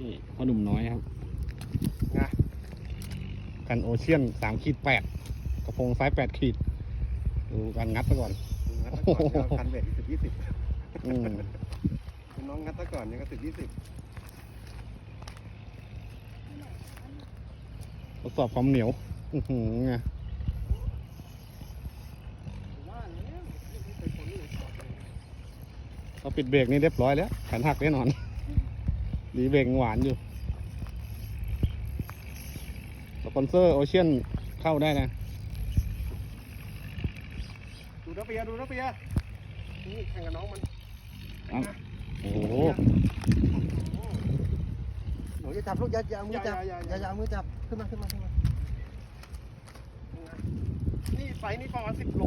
นี่พ่อหนุ่มน้อยครับนะกันโอเชียนสามขีดแปดกระโปรงซ้ายแปดขีด ดูการงัดซะก่อนงัดตะก่อนเอาคันเบ็ดสิบยี่สิบอืมน้องงัดตะก่อนเนี่ยก็สิบยี่สิบทดสอบความเหนียวอือหือไงว่าแล้วไม่เคยคนนี่ชอบเลยเราปิดเบรกนี่เรียบร้อยแล้วขันหักแน่นอน ดีเบรกหวานอยู่สปอนเซอร์โอเชียนเข้าได้นะ ดูนะเปียดูนะเปียนี่แข่งกับน้องมันเอ้าโอ้โหหนูจะจับลูกอย่าอย่าเอามือจับอย่าอย่าอย่าเอามือจับขึ้นมาขึ้นมาขึ้นมา นี่ไซส์นี่ประมาณสิบโล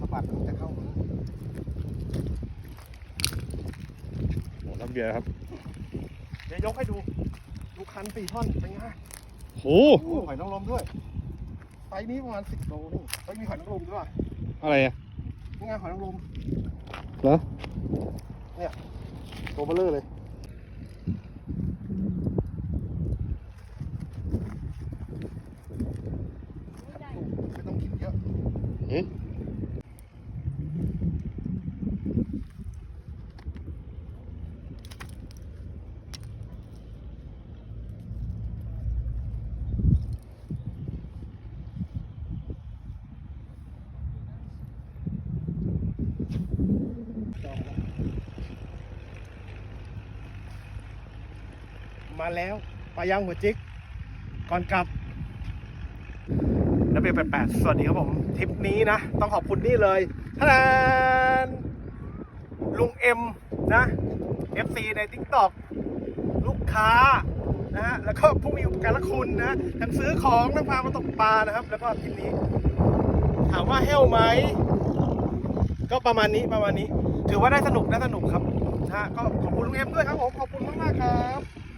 สะบัดมันจะเข้ามือ โอ้รับ เบียร์ครับ เดี๋ยวยกให้ดู ดูคันสี่ท่อนเป็นไงโอ้โหโอ้หอยนางรมด้วยไซส์นี้ประมาณสิบโลนี่เฮ้ยมีหอยนางรมด้วยอะไรอะนี่ไงหอยนางรมเหรอตัวเบลเลอร์เลยไม่ต้องคิดเยอะ เอ๊ะ มาแล้วปลาย่างหัวจิก ก่อนกลับนักเรียนแปดสวัสดีครับผม ทริปนี้นะ ต้องขอบคุณนี่เลยท่านลุงเอ็มนะ FC ใน t ิ k t o k ลูกค้านะฮะแล้วก็ผู้มีอุปการะคุณนะทั้งซื้อของทั้งพามาตกปลานะครับ แล้วก็ทริปนี้ ถามว่าเฮลไหมก็ประมาณนี้ประมาณนี้ ถือว่าได้สนุกได้สนุกครับนะฮะก็ขอบคุณลุงเอ็มด้วยครับผมขอบคุณมากๆครับ